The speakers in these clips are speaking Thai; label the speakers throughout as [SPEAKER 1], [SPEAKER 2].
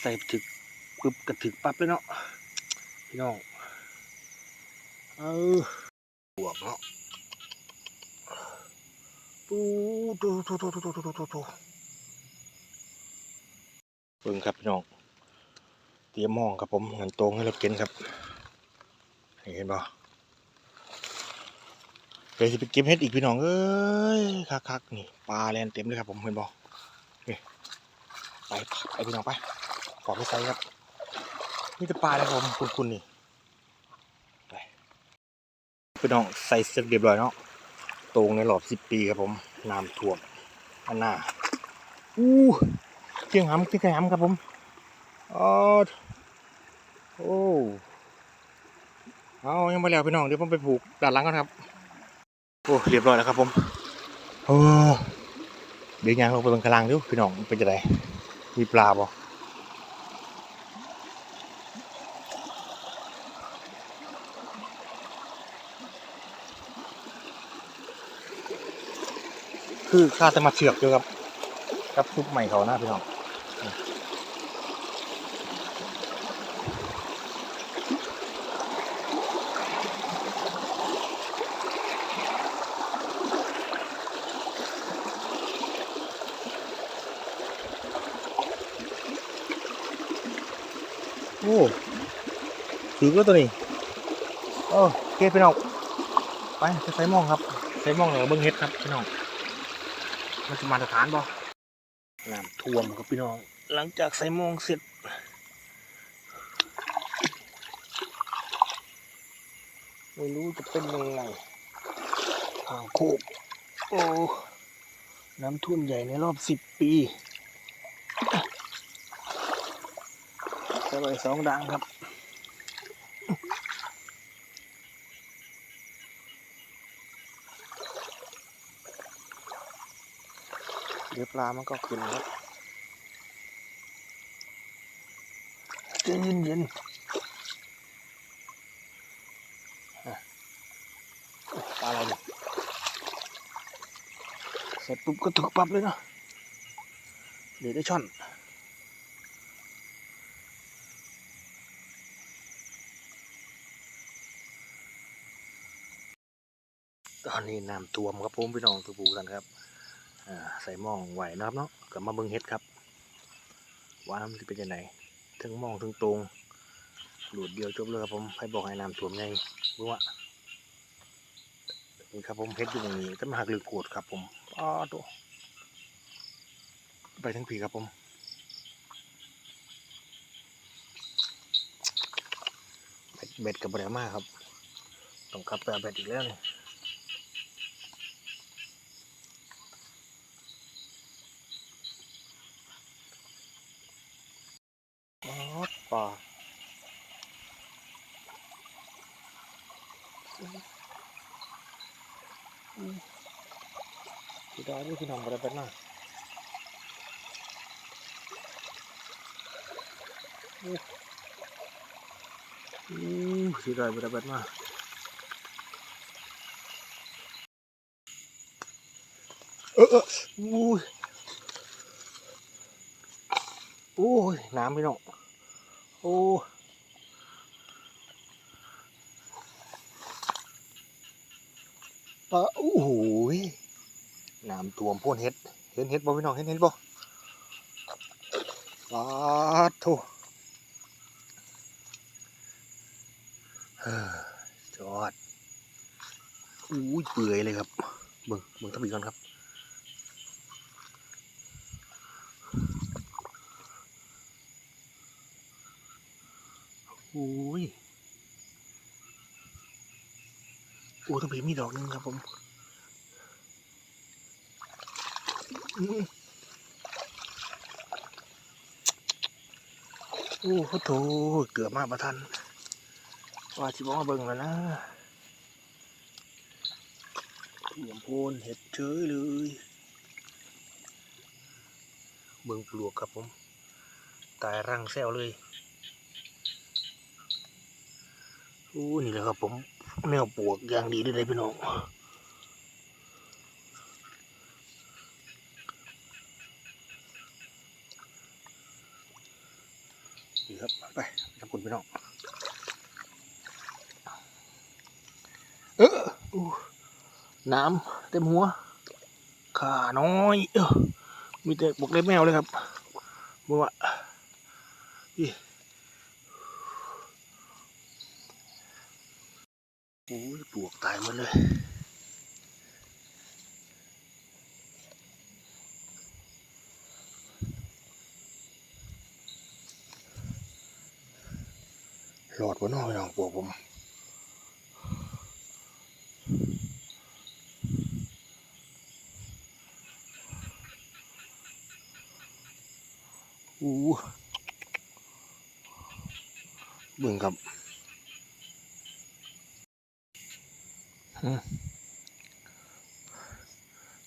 [SPEAKER 1] ใส่ถึกปึ๊บกระถึกปั๊บเลยเนาะพี่น้องเออบวกเนาะปูดูดูดูดูดูดูดูเบิ่งครับพี่น้องเตรียมมองครับผมเงินตรงให้เราเก็นครับเห็นบ่เดี๋ยไปเก็บเห็ดอีกพี่น้องเอ้ยคักๆนี่ปลาแลนเต็มเลยครับผมเห็นบ่ไปไปพี่น้องไป ขอไปใส่ครับนี่จะปลาเลยครับผมคุณๆนี่ไปพี่น้องใส่เสร็จเรียบร้อยเนาะตรงในรอบสิบปีครับผมน้ำท่วมอันหน้าอู้เจียงหำเจียงหำครับผมอ๋อโอ้เอายังไม่แล้วพี่น้องเดี๋ยวผมไปผูกด้านหลังก่อนครับโอ้เรียบร้อยแล้วครับผมโอ้เดี๋ยวยางลงไปบนกระลังดูพี่น้องเป็นจะไงมีปลาบ่ คือข้าจะมาเชือกด้วยครับกับซุปใหม่เขาหน้าพี่น้องโอ้ถือก็ตัวนี้โอ้โอเคพี่น้องไปจะใส่มองครับใส่มองเหรอเบิ้งเฮ็ดครับพี่น้อง มันจะมาตรฐานบ่น้ำท่วมครับพี่น้อง หลังจากใส่หมองเสร็จไม่รู้จะเป็นยังไงทางโคกโอ้น้ำท่วมใหญ่ในรอบสิบปีใส่ไปสองดังครับ ดี๋ยวปลามันก็ขึ้นครับใจเย็นเย็นๆอะปลาอะไรเนี่ยเสร็จปุ๊บก็ถึกปั๊บเลยเนาะเดี๋ยวได้ช่อนตอนนี้น้ำท่วมครับผมพี่น้องตัวปูกันครับอ่า ใส่มองไหวนะครับเนาะกลับมาเบิงเฮ็ดครับว่ามันจะเป็นยังไงถึงมองถึงตรงหลุดเดียวจบเลยครับผมให้บอกให้น้ำท่วมไงรู้ว่านี่ครับผมเฮ็ดอยู่ตรงนี้แต่มาหักหรือโกรธครับผมอ้อตัวไปทั้งผีครับผมเบ็ดกับบริมากครับต้องกับไปเอาเบ็ดอีกแล้วนี่ อ๋อปลาพี่ด อยนี่พี่น้องอะไรเป็นน่ะอู้อู้พี่ดอยอะไรเป็นน่ะเออเอออู้ยโอ้ยน้ำพี่น้องโอ้ปลาโอ้โหย น้ำท่วมพ่นเห็ด เห็นเห็ดบ่พี่น้องเห็นเห็ดบ่ปลาโถเฮ้อจอดอู้ยเปื่อยเลยครับเบิ่งเบิ่งทับอีกก่อนครับโอ้ยโอ้ต้องผีมีดอกหนึงครับผมอืม โอ้โหโถเกือบมาประทัน ว่าที่บอกมาเบิ่งแล้วนะเหลี่ยมโพนเห็ดเฉยเลย เบิ่งปลวกครับผม ตายรังแซวเลยโอ้นี่แหละครับผม แนวปลวกอย่างดีเลยพี่น้อง ครับไปทำคุณพี่น้องเออน้ำเต็มหัวขาน้อยเออมีแต่บกเล็บแมวเลยครับบัวอีโอ้ยปลวกตายหมดเลย หลอดบนนอกพี่น้องปวกผมอู้เบิ่งครับ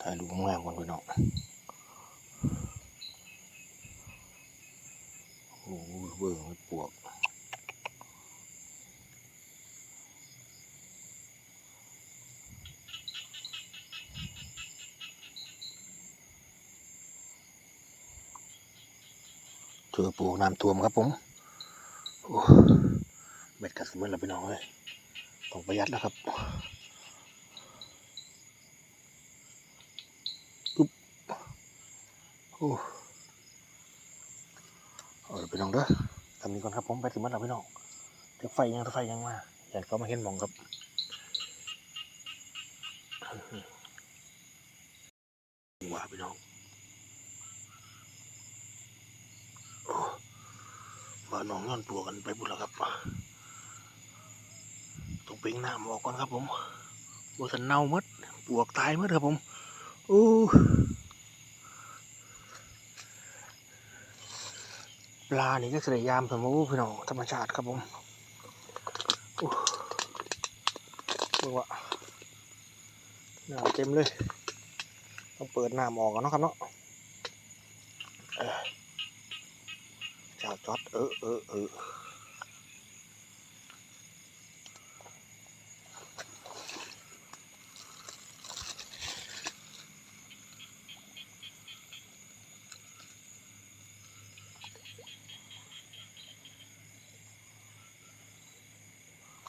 [SPEAKER 1] ถ่ายรูปงามก่อนพี่น้องโอ้เบิ่งมันปวก เจอปลวกน้ำท่วมครับผมโอ้เบ็ดกระสุนแล้วพี่น้องเอ้ยต้องประหยัดแล้วครับปุ๊บโอ้เอาเดี๋ยวพี่น้องเด้อทำนี้ก่อนครับผมไปถึงบ้านแล้วพี่น้องเดี๋ยวไฟยังไฟยังมาอยากเขามาเห็นมองครับว้าพี่น้องาน้องย้อนปลวกกันไปบุญแล้วครับต้องเป่งน้ำออกก่อนครับผมบัวสันเน่าหมดปลวกตายหมดครับผมโอ้ปลานี่ก็เสยยามสมูพี่น้องธรรมชาติครับผมโอ้เบิ่งว่าน้ำเต็มเลย ต้องเปิดน้ำออกก่อนนะครับเนาะเออ ชาวจอดเออเออเออ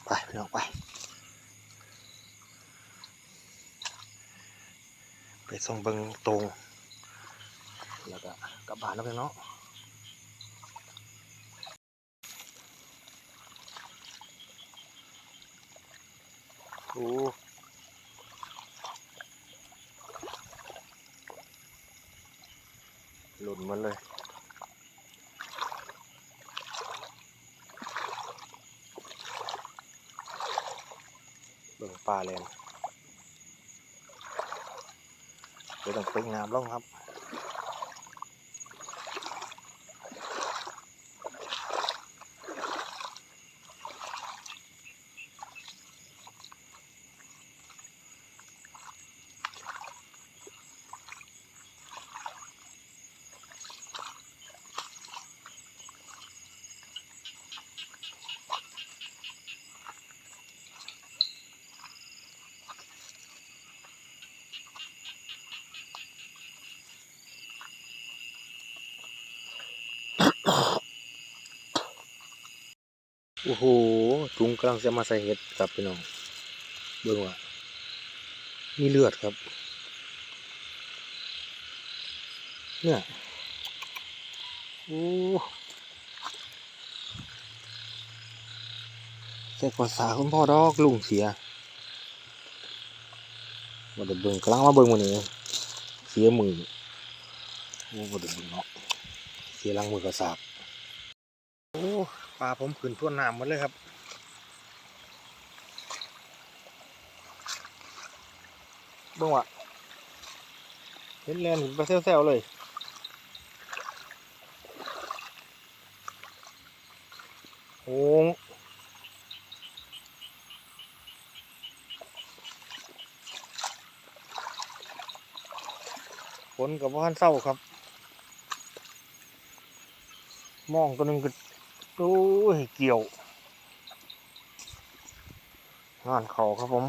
[SPEAKER 1] ไปพี่น้องไป ไปส่งเบิงตรง แล้วก็กลับบ้านแล้วพี่น้อง โอ้หล่นหมันเลย เบิ่งปลาแลนเดี๋ยวต้องเป็นงามล่องครับ โอ้โหถุงกำลังจะมาใส่เห็ดครับพี่น้องเบิ่งว่ามีเลือดครับ เนี่ยโอ้ใส่ภาษาคุณพ่อดอกลุงเสียมาเดี๋ยวเบิ่งกำลังมาเบิ่งมันนี้เสียมือโอ้มาเดี๋ยวเบิ่งเนาะเสียหลังมือกระสาบโอ้ ปลาผมขึ้นท่วน้ำหมดเลยครับเบิ่งวะเห็นแลนเห็นปลาแซวๆเลยโอ้ฝนกับว่านเศร้าครับ มองตัวนึงก็ โอ้ยเกี่ยวงานเขาครับผม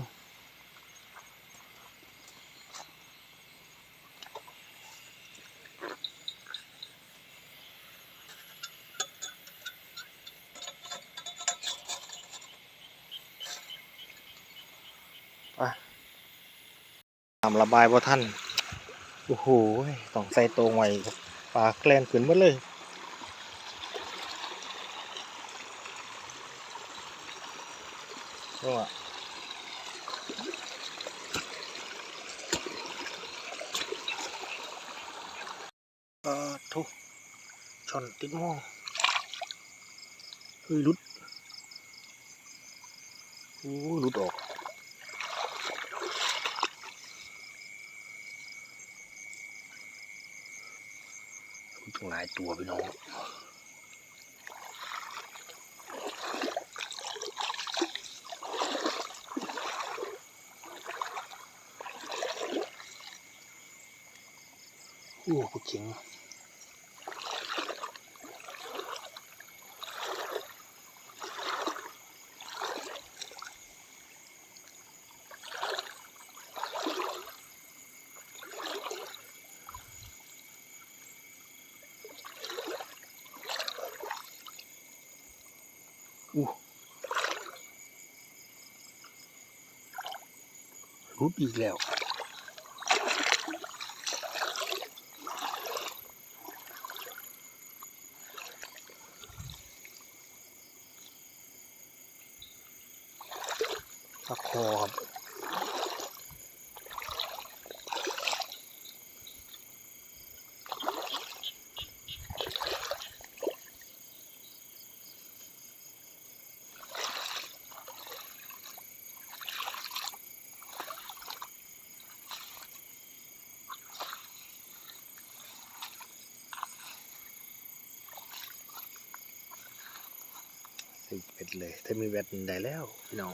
[SPEAKER 1] ทำระบายว่าท่าน โอ้โห ต้องใส่ตัวหว้ปลาแกล้นขึ้นหมดเลย ช่อนติดหม้อเฮ้ยลุดโอ้ลุดออกทั้งหลายตัวพี่น้องโอ้กูเจ๋งอู้รุด อีกแใส่เป็ดเลย ถ้ามีเบ็ดได้แล้ว พี่น้อง